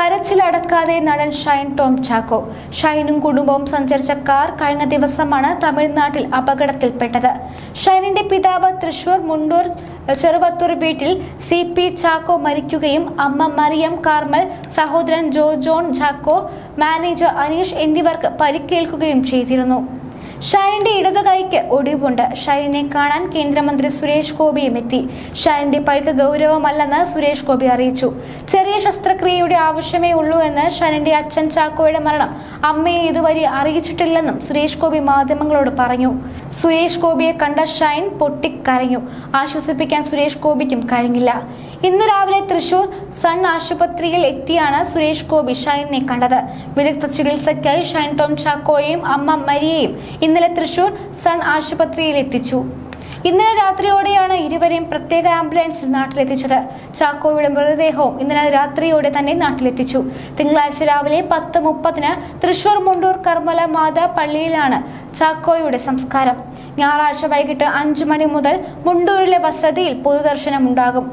കരച്ചിലടക്കാതെ നടൻ ഷൈൻ ടോം ചാക്കോ. ഷൈനും കുടുംബവും സഞ്ചരിച്ച കാർ കഴിഞ്ഞ ദിവസമാണ് തമിഴ്നാട്ടിൽ അപകടത്തിൽപ്പെട്ടത്. ഷൈനിന്റെ പിതാവ് തൃശൂർ മുണ്ടൂർ ചെറുവത്തൂർ വീട്ടിൽ സി പി ചാക്കോ മരിക്കുകയും അമ്മ മറിയം കാർമൽ സഹോദരൻ ജോ ജോൺ ചാക്കോ മാനേജർ അനീഷ് എന്നിവർക്ക് പരിക്കേൽക്കുകയും ചെയ്തിരുന്നു. ഷൈനിന്റെ ഇടത് കൈക്ക് ഒടിവുണ്ട്. ഷൈനിനെ കാണാൻ കേന്ദ്രമന്ത്രി സുരേഷ് ഗോപിയും എത്തി. ഷൈനിന്റെ പരിക്ക് ഗൗരവമല്ലെന്ന് സുരേഷ് ഗോപി അറിയിച്ചു. ചെറിയ ശസ്ത്രക്രിയയുടെ ആവശ്യമേ ഉള്ളൂ എന്ന് ഷൈനിന്റെ അച്ഛൻ ചാക്കോയുടെ മരണം അമ്മയെ ഇതുവരെ അറിയിച്ചിട്ടില്ലെന്നും സുരേഷ് ഗോപി മാധ്യമങ്ങളോട് പറഞ്ഞു. സുരേഷ് ഗോപിയെ കണ്ട ഷൈൻ പൊട്ടിക്കരഞ്ഞു. ആശ്വസിപ്പിക്കാൻ സുരേഷ് ഗോപിക്കും കഴിഞ്ഞില്ല. ഇന്ന് രാവിലെ തൃശൂർ സൺ ആശുപത്രിയിൽ എത്തിയാണ് സുരേഷ് ഗോപി ഷൈനിനെ കണ്ടത്. വിദഗ്ധ ചികിത്സയ്ക്കായി ഷൈൻ ടോം ചാക്കോയെയും അമ്മ മരിയയും ഇന്നലെ തൃശൂർ സൺ ആശുപത്രിയിൽ എത്തിച്ചു. ഇന്നലെ രാത്രിയോടെയാണ് ഇരുവരെയും പ്രത്യേക ആംബുലൻസിൽ നാട്ടിലെത്തിച്ചത്. ചാക്കോയുടെ മൃതദേഹവും ഇന്നലെ രാത്രിയോടെ തന്നെ നാട്ടിലെത്തിച്ചു. തിങ്കളാഴ്ച രാവിലെ പത്ത് മുപ്പതിന് തൃശൂർ മുണ്ടൂർ കർമ്മല മാതാ പള്ളിയിലാണ് ചാക്കോയുടെ സംസ്കാരം. ഞായറാഴ്ച വൈകിട്ട് അഞ്ചു മണി മുതൽ മുണ്ടൂരിലെ വസതിയിൽ പൊതുദർശനം ഉണ്ടാകും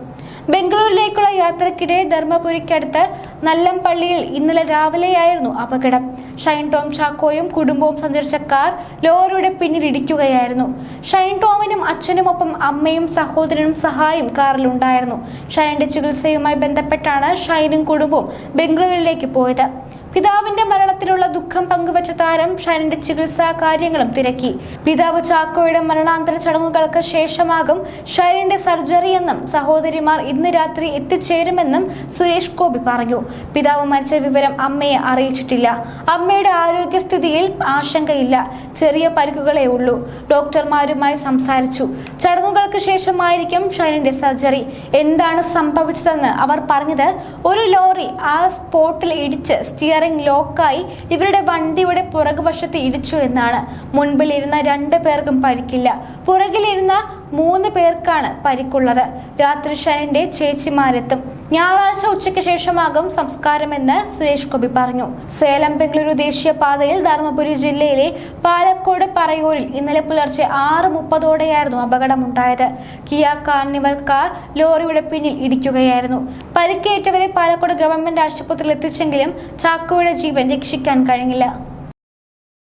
ബംഗളൂരിലേക്കുള്ള യാത്രക്കിടെ ധർമ്മപുരിക്കടുത്ത് നല്ലംപള്ളിയിൽ ഇന്നലെ രാവിലെയായിരുന്നു അപകടം. ഷൈൻ ടോം ചാക്കോയും കുടുംബവും സഞ്ചരിച്ച കാർ ലോറിയുടെ പിന്നിലിടിക്കുകയായിരുന്നു ഷൈൻ ടോമിനും അച്ഛനുമൊപ്പം അമ്മയും സഹോദരനും സഹായും കാറിലുണ്ടായിരുന്നു. ഷൈന്റെ ചികിത്സയുമായി ബന്ധപ്പെട്ടാണ് ഷൈനും കുടുംബവും ബംഗളൂരിലേക്ക് പോയത്. പിതാവിന്റെ മരണത്തിലുള്ള ദുഃഖം പങ്കുവച്ച താരം ഷാനിന്റെ ചികിത്സാ കാര്യങ്ങളും തിരക്കി. പിതാവ് ചാക്കോയുടെ മരണാന്തര ചടങ്ങുകൾക്ക് ശേഷമാകും ഷൈനിന്റെ സർജറി എന്നും സഹോദരിമാർ ഇന്ന് രാത്രി എത്തിച്ചേരുമെന്നും സുരേഷ് ഗോപി പറഞ്ഞു. പിതാവ് മരിച്ച വിവരം അമ്മയെ അറിയിച്ചിട്ടില്ല. അമ്മയുടെ ആരോഗ്യസ്ഥിതിയിൽ ആശങ്കയില്ല. ചെറിയ പരിക്കുകളേ ഉള്ളൂ. ഡോക്ടർമാരുമായി സംസാരിച്ചു. ചടങ്ങുകൾക്ക് ശേഷമായിരിക്കും ഷൈനിന്റെ സർജറി. എന്താണ് സംഭവിച്ചതെന്ന് അവർ പറഞ്ഞത്? ഒരു ലോറി ആ സ്പോട്ടിൽ ഇടിച്ച് സ്റ്റിയറിംഗ് ലോക്കായി ഇവരുടെ വണ്ടിയുടെ പുറകുവശത്ത് ഇടിച്ചു എന്നാണ്. മുൻപിലിരുന്ന രണ്ട് പേർക്കും പരിക്കില്ല. പുറകിലിരുന്ന മൂന്ന് പേർക്കാണ് പരിക്കുള്ളത്. രാത്രി ശരന്റെ ചേച്ചിമാരെത്തും. ഞായറാഴ്ച ഉച്ചയ്ക്ക് ശേഷമാകും സംസ്കാരമെന്ന് സുരേഷ് ഗോപി പറഞ്ഞു. സേലം ബംഗളൂരു ദേശീയപാതയിൽ ധർമ്മപുരി ജില്ലയിലെ പാലക്കോട് പറയൂരിൽ ഇന്നലെ പുലർച്ചെ ആറ് മുപ്പതോടെയായിരുന്നു അപകടമുണ്ടായത്. കിയ കാർണിവൽ കാർ ലോറിയുടെ പിന്നിൽ ഇടിക്കുകയായിരുന്നു. പരിക്കേറ്റവരെ പാലക്കോട് ഗവൺമെന്റ് ആശുപത്രിയിൽ എത്തിച്ചെങ്കിലും ചാക്കോയുടെ ജീവൻ രക്ഷിക്കാൻ കഴിഞ്ഞില്ല.